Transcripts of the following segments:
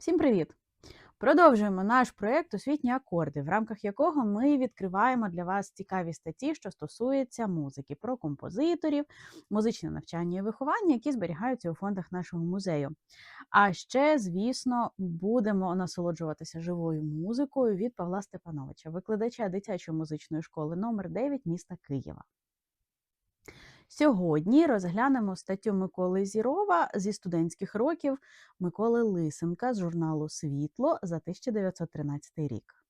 Всім привіт! Продовжуємо наш проєкт Освітні акорди, в рамках якого ми відкриваємо для вас цікаві статті, що стосуються музики, про композиторів, музичне навчання і виховання, які зберігаються у фондах нашого музею. А ще, звісно, будемо насолоджуватися живою музикою від Павла Степановича, викладача дитячої музичної школи номер 9 міста Києва. Сьогодні розглянемо статтю Миколи Зірова зі студентських років Миколи Лисенка з журналу Світло за 1913 рік.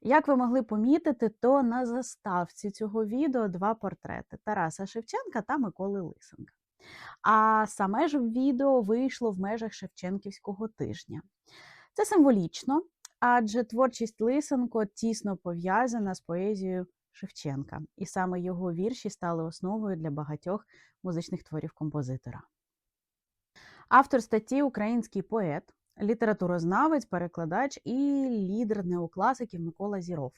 Як ви могли помітити, то на заставці цього відео два портрети Тараса Шевченка та Миколи Лисенка. А саме ж відео вийшло в межах Шевченківського тижня. Це символічно, адже творчість Лисенко тісно пов'язана з поезією Шевченка, і саме його вірші стали основою для багатьох музичних творів композитора. Автор статті український поет, літературознавець, перекладач і лідер неокласиків Микола Зіров.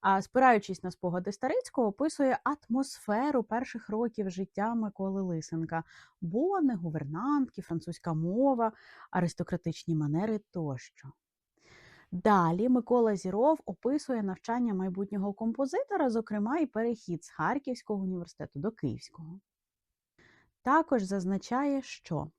А спираючись на спогади Старицького, описує атмосферу перших років життя Миколи Лисенка, бони, гувернантки, французька мова, аристократичні манери тощо. Далі Микола Зіров описує навчання майбутнього композитора, зокрема і перехід з Харківського університету до Київського. Також зазначає, що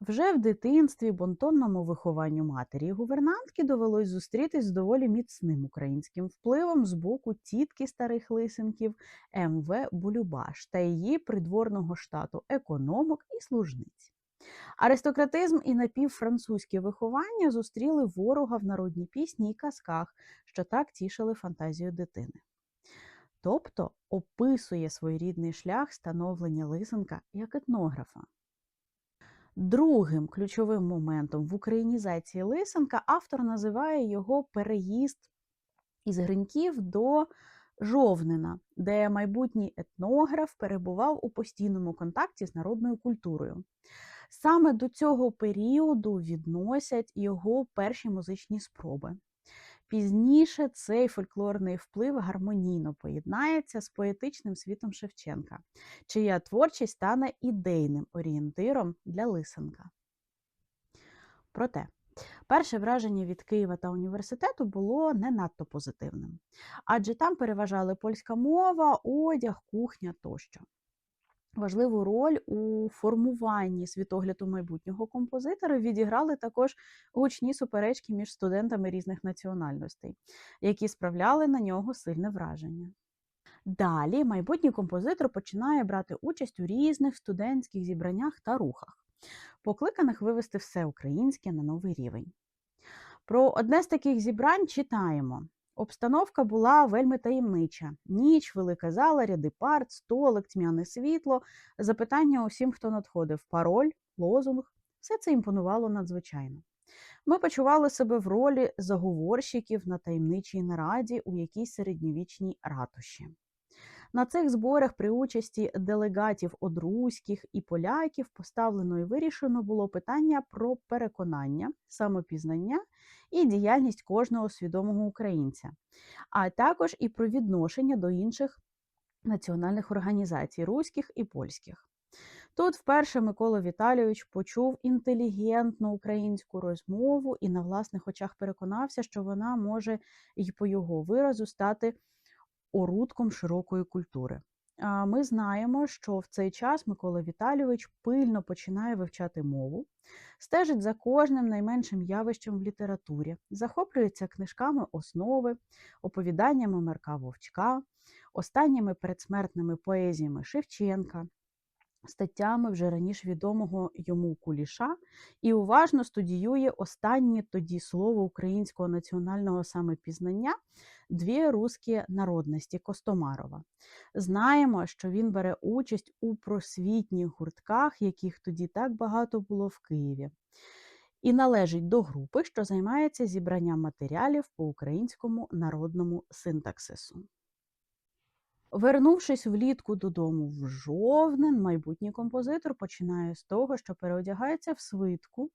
вже в дитинстві бонтонному вихованню матері гувернантки довелось зустрітись з доволі міцним українським впливом з боку тітки старих лисенків МВ Булюбаш та її придворного штату економок і служниць. Аристократизм і напівфранцузьке виховання зустріли ворога в народній пісні і казках, що так тішили фантазію дитини. Тобто описує своєрідний шлях становлення Лисенка як етнографа. Другим ключовим моментом в українізації Лисенка автор називає його переїзд із Гриньків до Жовнина, де майбутній етнограф перебував у постійному контакті з народною культурою. Саме до цього періоду відносять його перші музичні спроби. Пізніше цей фольклорний вплив гармонійно поєднається з поетичним світом Шевченка, чия творчість стане ідейним орієнтиром для Лисенка. Проте, перше враження від Києва та університету було не надто позитивним, адже там переважали польська мова, одяг, кухня тощо. Важливу роль у формуванні світогляду майбутнього композитора відіграли також гучні суперечки між студентами різних національностей, які справляли на нього сильне враження. Далі майбутній композитор починає брати участь у різних студентських зібраннях та рухах, покликаних вивести все українське на новий рівень. Про одне з таких зібрань читаємо Обстановка була вельми таємнича: ніч, велика зала, ряди парт, столик, тьмяне світло, запитання усім, хто надходив, пароль, лозунг все це імпонувало надзвичайно. Ми почували себе в ролі заговорщиків на таємничій нараді у якійсь середньовічній ратуші. На цих зборах при участі делегатів одруських і поляків поставлено і вирішено було питання про переконання, самопізнання і діяльність кожного свідомого українця, а також і про відношення до інших національних організацій руських і польських. Тут вперше Микола Віталійович почув інтелігентну українську розмову і на власних очах переконався, що вона може й по його виразу стати орудком широкої культури. Ми знаємо, що в цей час Микола Віталійович пильно починає вивчати мову, стежить за кожним найменшим явищем в літературі, захоплюється книжками основи, оповіданнями Марка Вовчка, останніми передсмертними поезіями Шевченка, статтями вже раніше відомого йому куліша і уважно студіює останнє тоді слово українського національного самопізнання дві русські народності Костомарова. Знаємо, що він бере участь у просвітніх гуртках, яких тоді так багато було в Києві. І належить до групи, що займається зібранням матеріалів по українському народному синтаксису. Вернувшись влітку додому в жовнен, майбутній композитор починає з того, що переодягається в свитку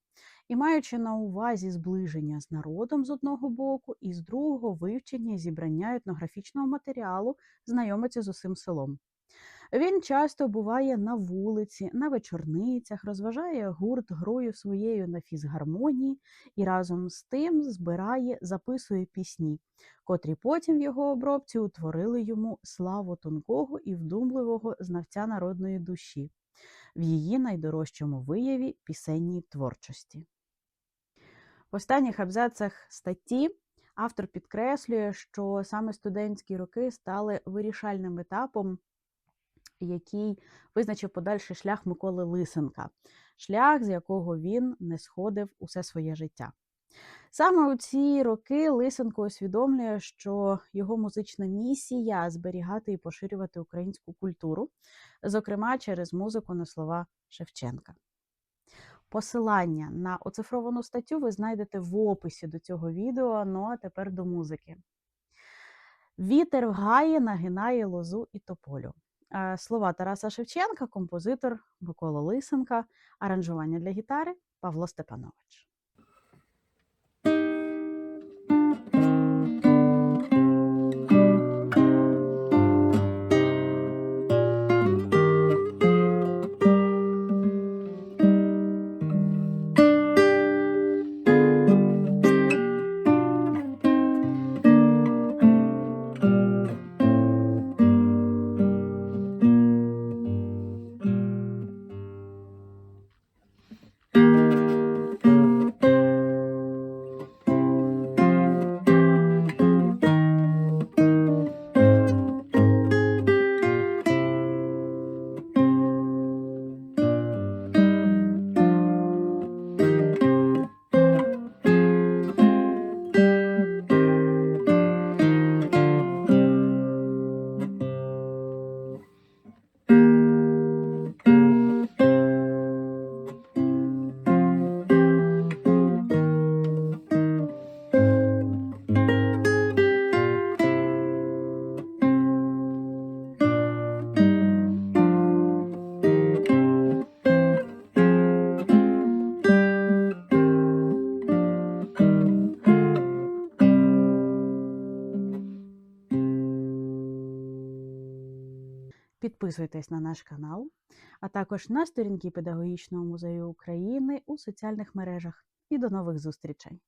і, маючи на увазі зближення з народом з одного боку, і з другого вивчення зібрання етнографічного матеріалу, знайомиться з усім селом. Він часто буває на вулиці, на вечорницях, розважає гурт грою своєю на фізгармонії і разом з тим збирає, записує пісні, котрі потім в його обробці утворили йому славу тонкого і вдумливого знавця народної душі в її найдорожчому вияві пісенній творчості. В останніх абзацах статті автор підкреслює, що саме студентські роки стали вирішальним етапом, який визначив подальший шлях Миколи Лисенка, шлях, з якого він не сходив усе своє життя. Саме у ці роки Лисенко усвідомлює, що його музична місія зберігати і поширювати українську культуру, зокрема через музику на слова Шевченка. Посилання на оцифровану статтю ви знайдете в описі до цього відео. Ну а тепер до музики. Вітер в гаї нагинає лозу і тополю. Е, Слова Тараса Шевченка, композитор Микола Лисенка, аранжування для гітари Павло Степанович. Підписуйтесь на наш канал, а також на сторінки Педагогічного музею України у соціальних мережах. І до нових зустрічей!